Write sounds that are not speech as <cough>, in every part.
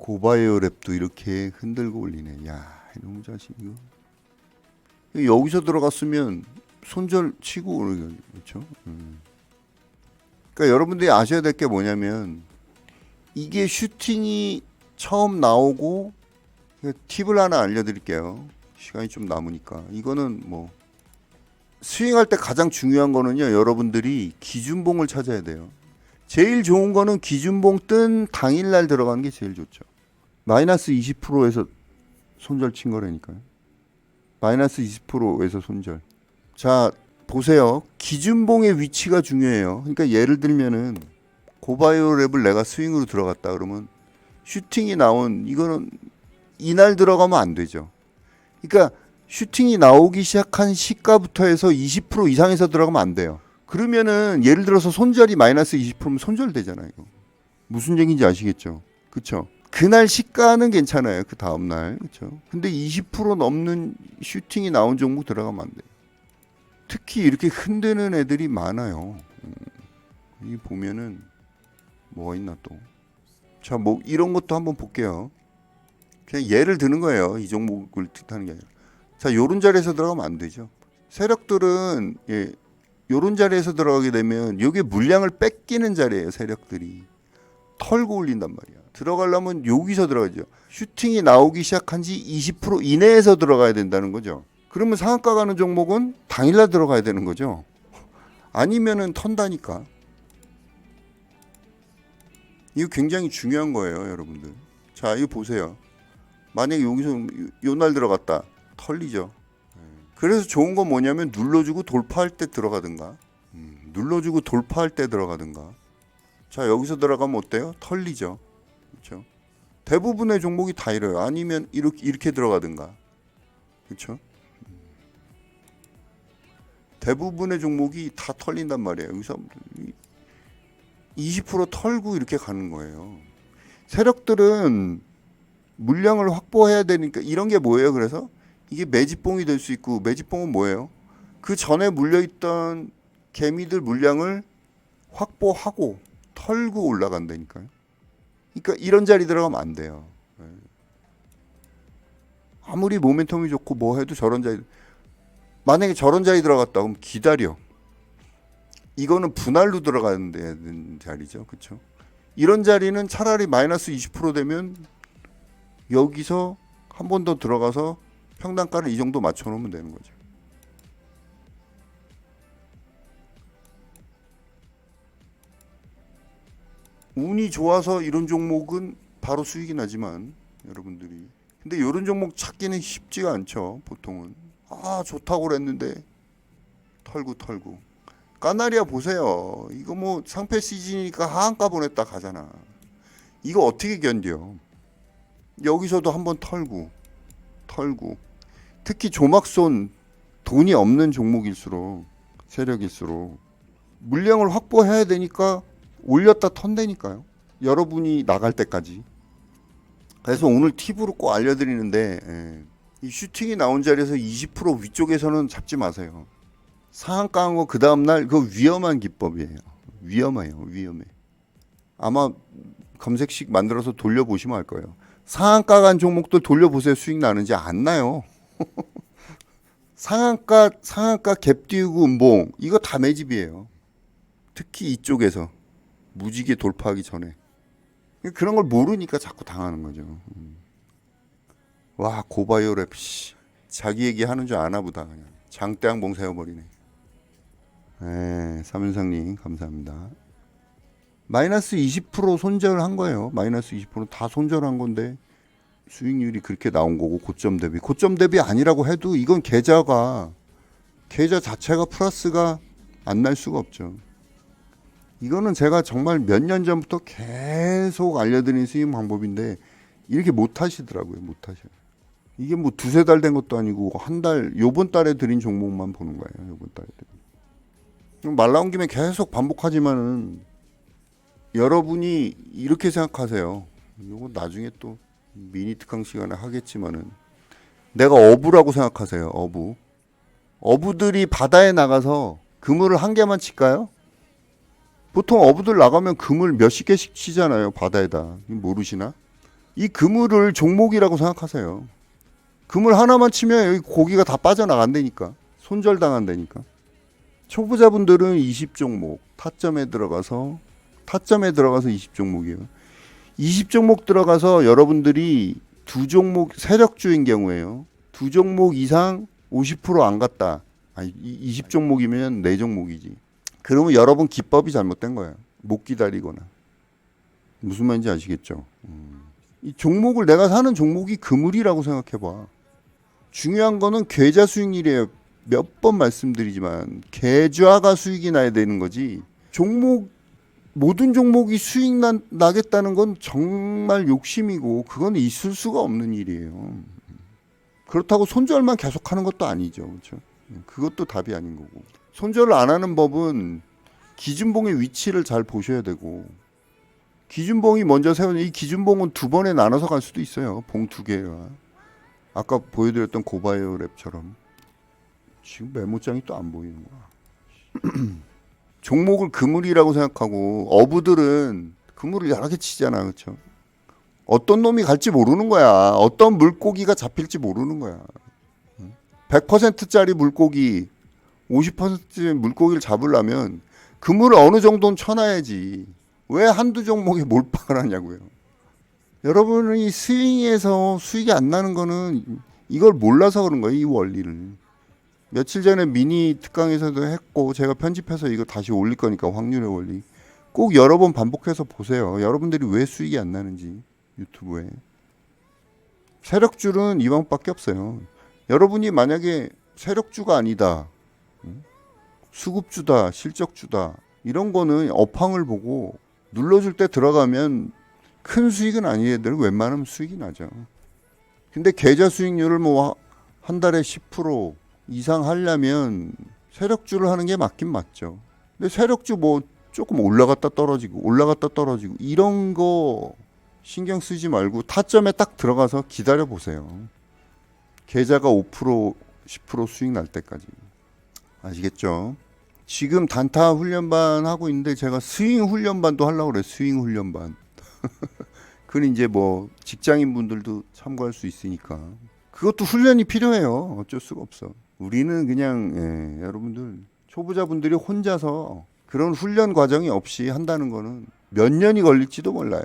고바이오 랩도 이렇게 흔들고 올리네. 야, 이놈 자식 이거. 여기서 들어갔으면 손절 치고 오르는 그렇죠? 음. 그러니까 여러분들이 아셔야 될 게 뭐냐면 이게 슈팅이 처음 나오고 그 팁을 하나 알려드릴게요. 시간이 좀 남으니까 이거는 뭐 스윙할 때 가장 중요한 거는요. 여러분들이 기준봉을 찾아야 돼요. 제일 좋은 거는 기준봉 뜬 당일날 들어가는 게 제일 좋죠. 마이너스 20%에서 손절 친 거라니까요. 마이너스 20%에서 손절. 자, 보세요. 기준봉의 위치가 중요해요. 그러니까 예를 들면은 고바이오 랩을 내가 스윙으로 들어갔다 그러면 슈팅이 나온 이거는 이날 들어가면 안 되죠. 그러니까 슈팅이 나오기 시작한 시가부터 해서 20% 이상에서 들어가면 안 돼요. 그러면은 예를 들어서 손절이 마이너스 20%면 손절되잖아요. 무슨 얘기인지 아시겠죠? 그렇죠? 그날 시가는 괜찮아요. 그 다음 날. 그렇죠? 근데 20% 넘는 슈팅이 나온 종목 들어가면 안 돼요. 특히 이렇게 흔드는 애들이 많아요. 음. 이 보면은 뭐가 있나 또. 자, 뭐 이런 것도 한번 볼게요. 그냥 예를 드는 거예요. 이 종목을 뜻하는 게 아니라. 자, 요런 자리에서 들어가면 안 되죠. 세력들은 예, 요런 자리에서 들어가게 되면 여기 물량을 뺏기는 자리예요. 세력들이 털고 올린단 말이야. 들어가려면 여기서 들어가죠. 슈팅이 나오기 시작한 지 20% 이내에서 들어가야 된다는 거죠. 그러면 상한가 가는 종목은 당일날 들어가야 되는 거죠. 아니면은 턴다니까. 이거 굉장히 중요한 거예요, 여러분들. 자, 이거 보세요. 만약에 여기서 요날 들어갔다. 털리죠. 그래서 좋은 건 뭐냐면 눌러주고 돌파할 때 들어가든가. 음, 눌러주고 돌파할 때 들어가든가. 자, 여기서 들어가면 어때요? 털리죠. 그렇죠? 대부분의 종목이 다 이래요. 아니면 이렇게 이렇게 들어가든가. 그렇죠? 대부분의 종목이 다 털린단 말이에요. 여기서 20% 털고 이렇게 가는 거예요. 세력들은 물량을 확보해야 되니까 이런 게 뭐예요? 그래서 이게 매집봉이 될 수 있고 매집봉은 뭐예요? 그 전에 물려있던 개미들 물량을 확보하고 털고 올라간다니까요. 그러니까 이런 자리 들어가면 안 돼요. 예. 아무리 모멘텀이 좋고 뭐 해도 저런 자리 만약에 저런 자리 들어갔다 그럼 기다려. 이거는 분할로 들어가는 데 자리죠. 그렇죠? 이런 자리는 차라리 마이너스 20% 되면 여기서 한 번 더 들어가서 평단가를 이 정도 맞춰 놓으면 되는 거죠. 운이 좋아서 이런 종목은 바로 수익이 나지만 여러분들이 근데 이런 종목 찾기는 쉽지가 않죠. 보통은 아 좋다고 그랬는데 털고 털고 까나리아 보세요. 이거 뭐 상패 시즌이니까 하한가 보냈다 가잖아. 이거 어떻게 견뎌? 여기서도 한번 털고 털고 특히 조막손 돈이 없는 종목일수록 세력일수록 물량을 확보해야 되니까 올렸다 턴다니까요. 여러분이 나갈 때까지. 그래서 오늘 팁으로 꼭 알려드리는데 예, 이 슈팅이 나온 자리에서 20% 위쪽에서는 잡지 마세요. 상한가 한 거 그 다음날 그거 위험한 기법이에요. 위험해요. 위험해. 아마 검색식 만들어서 돌려보시면 알 거예요. 상한가 간 종목들 돌려보세요. 수익 나는지 안 나요. <laughs> 상한가 상한가 갭 띄우고 음봉 이거 다 매집이에요. 특히 이쪽에서 무지개 돌파하기 전에 그런 걸 모르니까 자꾸 당하는 거죠. 음. 와 고바이오 랩 씨. 자기 얘기 하는 줄 아나 보다 그냥 장대항봉 세워버리네. 네, 삼윤상님 감사합니다. 마이너스 20% 손절한 거예요. 마이너스 20%다 손절한 건데 수익률이 그렇게 나온 거고 고점 대비 고점 대비 아니라고 해도 이건 계좌가 계좌 자체가 플러스가 안 날 수가 없죠. 이거는 제가 정말 몇 년 전부터 계속 알려드린 수익 방법인데 이렇게 못 하시더라고요. 못 하셔요. 이게 뭐 두세 달 된 것도 아니고 한 달 요번 달에 드린 종목만 보는 거예요. 요번 달에. 말 나온 김에 계속 반복하지만은 여러분이 이렇게 생각하세요. 요거 나중에 또 미니 특강 시간에 하겠지만은 내가 어부라고 생각하세요. 어부. 어부들이 바다에 나가서 그물을 한 개만 칠까요? 보통 어부들 나가면 그물 몇십 개씩 치잖아요. 바다에다. 모르시나? 이 그물을 종목이라고 생각하세요. 그물 하나만 치면 여기 고기가 다 빠져나간다니까. 손절당한다니까. 초보자분들은 20종목 타점에 들어가서 타점에 들어가서 20종목이에요. 20종목 들어가서 여러분들이 두 종목 세력주인 경우에요. 두 종목 이상 50%안 갔다. 아니 20종목이면 네 종목이지. 그러면 여러분 기법이 잘못된 거예요. 못 기다리거나. 무슨 말인지 아시겠죠? 음. 이 종목을 내가 사는 종목이 그물이라고 생각해 봐. 중요한 거는 계좌 수익률이에요. 몇 번 말씀드리지만 계좌가 수익이 나야 되는 거지. 종목 모든 종목이 수익 나, 나겠다는 건 정말 욕심이고 그건 있을 수가 없는 일이에요. 그렇다고 손절만 계속하는 것도 아니죠. 그렇죠? 그것도 답이 아닌 거고. 손절을 안 하는 법은 기준봉의 위치를 잘 보셔야 되고 기준봉이 먼저 세운 이 기준봉은 두 번에 나눠서 갈 수도 있어요. 봉 두 개가. 아까 보여드렸던 고바이오 랩처럼 지금 메모장이 또 안 보이는 거야. <clears throat> 종목을 그물이라고 생각하고 어부들은 그물을 여러 개 치잖아, 그렇죠? 어떤 놈이 갈지 모르는 거야. 어떤 물고기가 잡힐지 모르는 거야. 100%짜리 물고기, 50%짜리 물고기를 잡으려면 그물을 어느 정도는 쳐놔야지. 왜 한두 종목에 몰빵을 하냐고요. 여러분이 스윙에서 수익이 안 나는 거는 이걸 몰라서 그런 거예요, 이 원리를. 며칠 전에 미니 특강에서도 했고 제가 편집해서 이거 다시 올릴 거니까 확률의 원리 꼭 여러 번 반복해서 보세요. 여러분들이 왜 수익이 안 나는지 유튜브에 세력줄은 이 방법밖에 없어요. 여러분이 만약에 세력주가 아니다, 음? 수급주다, 실적주다 이런 거는 업황을 보고 눌러줄 때 들어가면 큰 수익은 아니애들 웬만하면 수익이 나죠. 근데 계좌 수익률을 뭐 한 달에 10% 이상 하려면 세력주를 하는 게 맞긴 맞죠. 근데 세력주 뭐 조금 올라갔다 떨어지고 올라갔다 떨어지고 이런 거 신경 쓰지 말고 타점에 딱 들어가서 기다려 보세요. 계좌가 5% 10% 수익 날 때까지 아시겠죠? 지금 단타 훈련반 하고 있는데 제가 스윙 훈련반도 하려고 그래요. 스윙 훈련반. <laughs> 그건 이제 뭐 직장인 분들도 참고할 수 있으니까 그것도 훈련이 필요해요. 어쩔 수가 없어. 우리는 그냥 예, 여러분들 초보자분들이 혼자서 그런 훈련 과정이 없이 한다는 거는 몇 년이 걸릴지도 몰라요.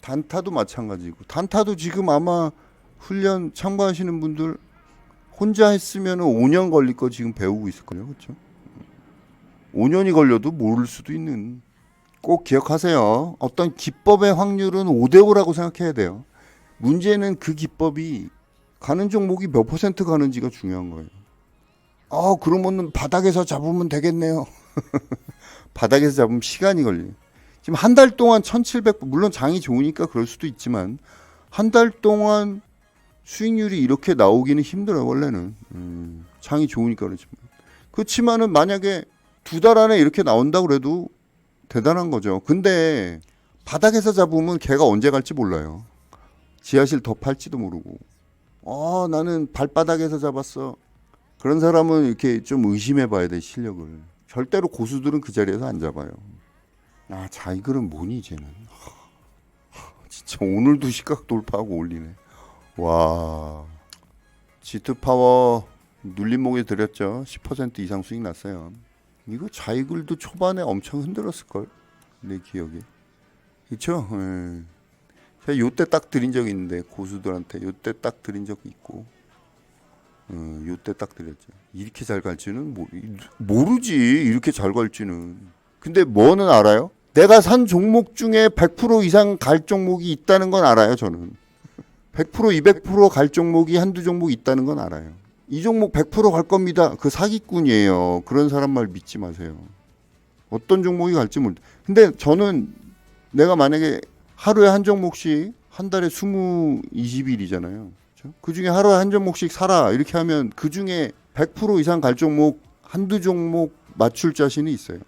단타도 마찬가지고 단타도 지금 아마 훈련 참가하시는 분들 혼자 했으면 5년 걸릴 거 지금 배우고 있을 거예요. 그렇죠? 5년이 걸려도 모를 수도 있는 꼭 기억하세요. 어떤 기법의 확률은 5대 5라고 생각해야 돼요. 문제는 그 기법이 가는 종목이 몇 퍼센트 가는지가 중요한 거예요. 아, 그러면은 바닥에서 잡으면 되겠네요. <laughs> 바닥에서 잡으면 시간이 걸려요. 지금 한 달 동안 1700, 물론 장이 좋으니까 그럴 수도 있지만, 한 달 동안 수익률이 이렇게 나오기는 힘들어요, 원래는. 음, 장이 좋으니까 그렇지만. 그렇지만은 만약에 두 달 안에 이렇게 나온다고 그래도 대단한 거죠. 근데 바닥에서 잡으면 걔가 언제 갈지 몰라요. 지하실 더 팔지도 모르고. 어, 나는 발바닥에서 잡았어. 그런 사람은 이렇게 좀 의심해 봐야 돼, 실력을. 절대로 고수들은 그 자리에서 안 잡아요. 아, 자, 이거는 뭐니, 이제는. 하, <laughs> 진짜 오늘도 시각 돌파하고 올리네. 와. 지트 파워 눌림목에 드렸죠. 10% 이상 수익 났어요. 이거 자이글도 초반에 엄청 흔들었을걸. 내 기억에. 그쵸? 예. 제가 요때 딱 드린 적이 있는데 고수들한테 요때 딱 드린 적이 있고 어, 요때 딱 드렸죠. 이렇게 잘 갈지는 모르, 모르지. 이렇게 잘 갈지는. 근데 뭐는 알아요? 내가 산 종목 중에 100% 이상 갈 종목이 있다는 건 알아요, 저는. 100% 200%갈 종목이 한두 종목 있다는 건 알아요. 이 종목 100%갈 겁니다. 그 사기꾼이에요. 그런 사람 말 믿지 마세요. 어떤 종목이 갈지 모르. 근데 저는 내가 만약에 하루에 한 종목씩 한 달에 20, 20일이잖아요. 그 중에 하루에 한 종목씩 사라. 이렇게 하면 그 중에 100% 이상 갈 종목 한두 종목 맞출 자신이 있어요.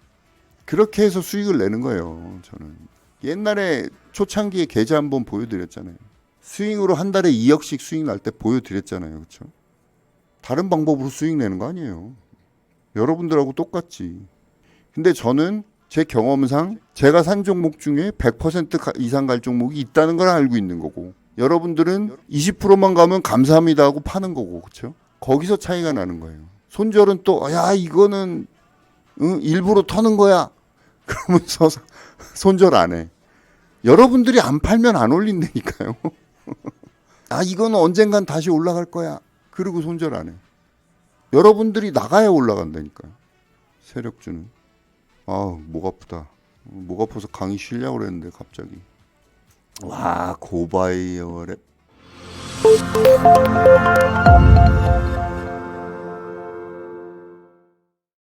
그렇게 해서 수익을 내는 거예요. 저는. 옛날에 초창기에 계좌 한번 보여드렸잖아요. 스윙으로 한 달에 2억씩 수익 날 때 보여드렸잖아요. 그렇죠? 다른 방법으로 수익 내는 거 아니에요. 여러분들하고 똑같지. 근데 저는 제 경험상 제가 산 종목 중에 100% 가- 이상 갈 종목이 있다는 걸 알고 있는 거고 여러분들은 20%만 가면 감사합니다 하고 파는 거고 그렇죠? 거기서 차이가 나는 거예요. 손절은 또 야 이거는 응, 일부러 터는 거야. <laughs> 그러면서 손절 안 해. 여러분들이 안 팔면 안 올린다니까요. <laughs> 아 이거는 언젠간 다시 올라갈 거야. 그리고 손절 안 해. 여러분들이 나가야 올라간다니까요. 세력주는. 아, 목 아프다. 목 아파서 강의 쉬려고 그랬는데 갑자기. 와, 고바이어 랩.